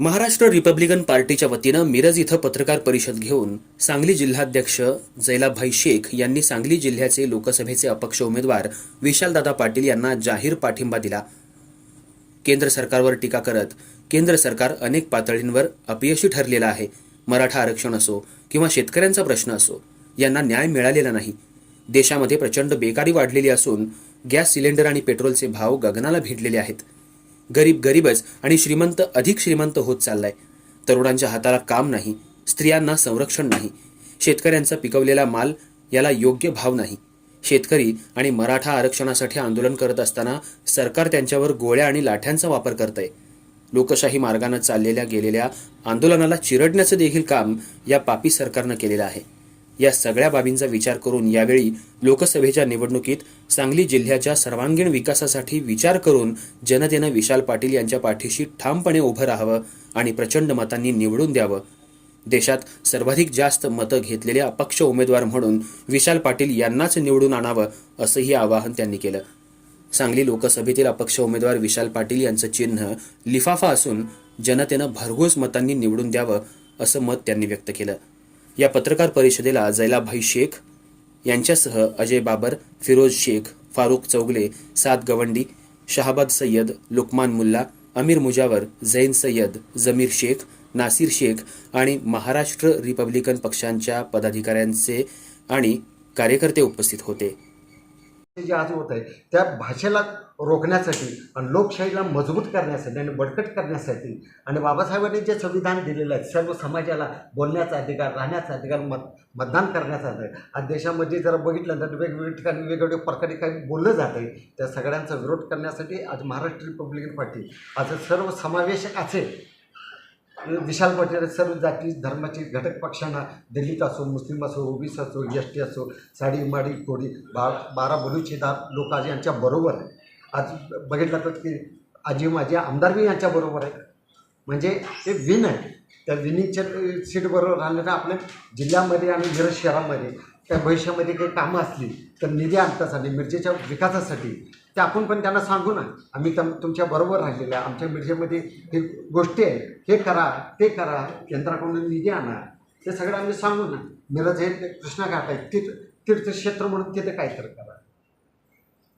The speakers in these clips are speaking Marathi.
महाराष्ट्र रिपब्लिकन पार्टीच्या वतीनं मिरज इथं पत्रकार परिषद घेऊन सांगली जिल्हाध्यक्ष जैलाभाई शेख यांनी सांगली जिल्ह्याचे लोकसभेचे अपक्ष उमेदवार विशालदादा पाटील यांना जाहीर पाठिंबा दिला. केंद्र सरकारवर टीका करत केंद्र सरकार अनेक पातळींवर अपयशी ठरलेलं आहे. मराठा आरक्षण असो किंवा शेतकऱ्यांचा प्रश्न असो यांना न्याय मिळालेला नाही. देशामध्ये प्रचंड बेकारी वाढलेली असून गॅस सिलेंडर आणि पेट्रोलचे भाव गगनाला भिडलेले आहेत. गरीब गरीबच आणि श्रीमंत अधिक श्रीमंत होत चाललाय. तरुणांच्या हाताला काम नाही स्त्रियांना संरक्षण नाही. शेतकऱ्यांचा पिकवलेला माल याला योग्य भाव नाही. शेतकरी आणि मराठा आरक्षणासाठी आंदोलन करत असताना सरकार त्यांच्यावर गोळ्या आणि लाठ्यांचा वापर करतंय. लोकशाही मार्गानं चाललेल्या गेलेल्या आंदोलनाला चिरडण्याचं देखील काम या पापी सरकारनं केलेलं आहे. या सगळ्या बाबींचा विचार करून यावेळी लोकसभेच्या निवडणुकीत सांगली जिल्ह्याच्या सर्वांगीण विकासासाठी विचार करून जनतेनं विशाल पाटील यांच्या पाठीशी ठामपणे उभं राहावं आणि प्रचंड मतांनी निवडून द्यावं. देशात सर्वाधिक जास्त मतं घेतलेले अपक्ष उमेदवार म्हणून विशाल पाटील यांनाच निवडून आणावं असंही आवाहन त्यांनी केलं. सांगली लोकसभेतील अपक्ष उमेदवार विशाल पाटील यांचं चिन्ह लिफाफा असून जनतेनं भरघोस मतांनी निवडून द्यावं असं मत त्यांनी व्यक्त केलं. या पत्रकार परिषदेला जैलाभाई शेख यांच्यासह अजय बाबर फिरोज शेख फारुख चौगले साद गवंडी शहाबाद सय्यद लुकमान मुल्ला अमीर मुजावर झैन सय्यद जमीर शेख नासिर शेख आणि महाराष्ट्र रिपब्लिकन पक्षांच्या पदाधिकाऱ्यांचे आणि कार्यकर्ते उपस्थित होते. जे आज होत आहे त्या भाषेला रोखण्यासाठी आणि लोकशाहीला मजबूत करण्यासाठी आणि बळकट करण्यासाठी आणि बाबासाहेबांनी जे संविधान दिलेलं आहे सर्व समाजाला बोलण्याचा अधिकार राहण्याचा अधिकार मत मतदान करण्याचा अधिकार आज देशामध्ये जर बघितलं तर वेगवेगळ्या ठिकाणी वेगवेगळ्या प्रकारे काही बोललं जात आहे त्या सगळ्यांचा विरोध करण्यासाठी आज महाराष्ट्र रिपब्लिकन पार्टी आज सर्व समावेशक असेल विशाल पटेल सर्व जाती धर्माचे घटक पक्षांना दलित असो मुस्लिम असो ओबीसी असो एस टी असो साडी माडी कोडी बा बारा बलुचेदार लोक आज यांच्या बरोबर आहे आज बघितलं तर की आजी माझे आमदार बी यांच्या बरोबर आहे म्हणजे ते विन आहे त्या विनिंगच्या सीटबरोबर राहण्याचं आपल्या जिल्ह्यामध्ये आणि मिरज शहरामध्ये त्या भविष्यामध्ये काही कामं असली तर निधी आणतासाठी मिरजेच्या विकासासाठी ते आपण पण त्यांना सांगू ना. आम्ही तम तुमच्या बरोबर राहिलेलं आहे आमच्या मिरजेमध्ये हे गोष्टी आहे हे करा ते करा केंद्राकडून निधी आणा. ते सगळं आम्ही सांगू ना. मिरज हे कृष्णाघाट आहे. तीर्थ तीर्थक्षेत्र म्हणून तिथे काय तर करा.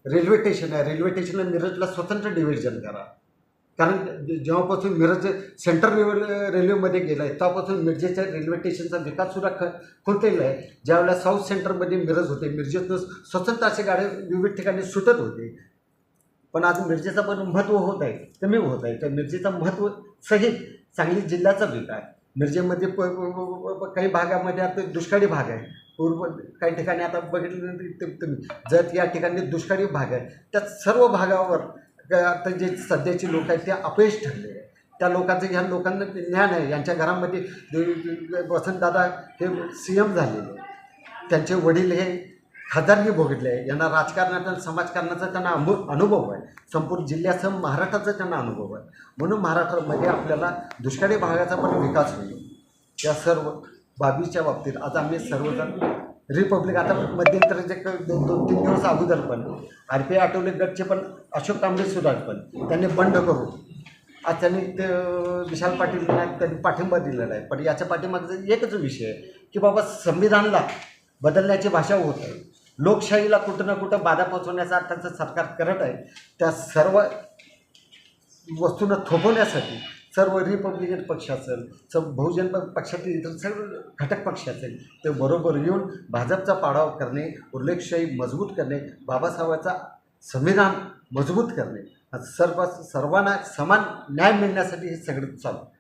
रेल्वे स्टेशन आहे. रेल्वे स्टेशनला मिरजला स्वतंत्र डिव्हिजन करा. कारण जेव्हापासून मिरज सेंट्रल रेल्वे रेल्वेमध्ये गेलं आहे तेव्हापासून मिरजेच्या रेल्वे स्टेशनचा विकास सुद्धा ख खुंटलेला आहे. ज्यावेळेला साऊथ सेंटरमध्ये मिरज होते मिरजेतून स्वतंत्र असे गाड्या विविध ठिकाणी सुटत होते. पण आज मिरजेचा पण महत्त्व होत आहे कमी होत आहे. तर मिरजेचा महत्त्व सहित सांगली जिल्ह्याचा विकास मिरजेमध्ये प काही भागामध्ये आता दुष्काळी भाग आहे. पूर्व काही ठिकाणी आता बघितलं तुम्ही जर या ठिकाणी दुष्काळी भाग आहे. त्या सर्व भागावर आता जे सध्याचे लोक आहेत ते अपयश ठरले आहे त्या लोकांचं ह्या लोकांना ज्ञान आहे. यांच्या घरामध्ये वसंतदादा हे सी एम झालेले त्यांचे वडील हे खासदारकी भोगितले आहे यांना राजकारणाचा समाजकारणाचा त्यांना अनु अनुभव आहे. संपूर्ण जिल्ह्यासह महाराष्ट्राचा त्यांना अनुभव आहे. म्हणून महाराष्ट्रामध्ये आपल्याला दुष्काळी भागाचा पण विकास होईल. या सर्व बाबीच्या बाबतीत आता आम्ही सर्वजण रिपब्लिक आता मध्यंतरी जे दोन दोन तीन दिवस अगोदर पण आर पी आय आठवले गटचे पण अशोक तांबडे सुद्धा पण. त्यांनी बंड करू. आज त्यांनी ते विशाल पाटील त्यांनी पाठिंबा दिलेला आहे. पण याच्या पाठिंबाचा एकच विषय आहे की बाबा संविधानला बदलण्याची भाषा होत आहे. लोकशाहीला कुठं ना कुठं बाधा पोचवण्याचा त्यांचं सरकार करत आहे. त्या सर्व वस्तूंना थोपवण्यासाठी सर्व रिपब्लिकन पक्ष असेल सर्व बहुजन पक्षातील इतर सर्व घटक पक्ष असेल ते बरोबर येऊन भाजपचा पाडाव करणे उल्लेखशाही मजबूत करणे बाबासाहेबांचा संविधान मजबूत करणे. सर्व सर्वांना समान न्याय मिळण्यासाठी हे सगळं चालू.